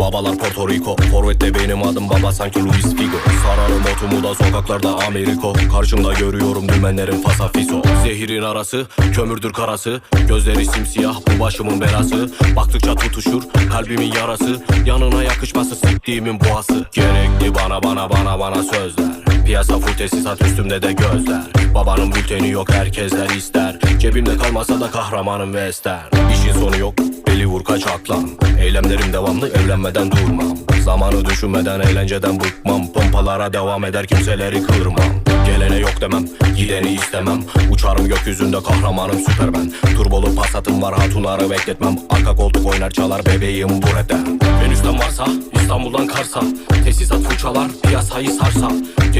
Babalar Porto Rico. Forvet'te benim adım baba sanki Luis Figo. Sararım otumu da sokaklarda Ameriko. Karşımda görüyorum dümenlerin fasafiso Zehirin arası kömürdür karası. Gözleri simsiyah bu başımın belası. Baktıkça tutuşur kalbimin yarası. Yanına yakışması siktiğimin boğası. Gerekli bana bana bana bana sözler. Piyasa full tesisat üstümde de gözler. Babanın bülteni yok herkesler ister. Cebimde kalmasa da kahramanım ve ester. İşin sonu yok Beli vur kaç aklan Eylemlerim devamlı evlenmeden durmam. Zamanı düşünmeden eğlenceden bıkmam. Pompalara devam eder kimseleri kırmam. Gelene yok demem gideni istemem. Uçarım gökyüzünde kahramanım süpermen. Turbolu pasatım var hatunları bekletmem. Arka koltuk oynar çalar bebeğim bu rapten. Venüs'ten varsa İstanbul'dan Kars'a. Tesisat fırçalar piyasayı sarsa. Gel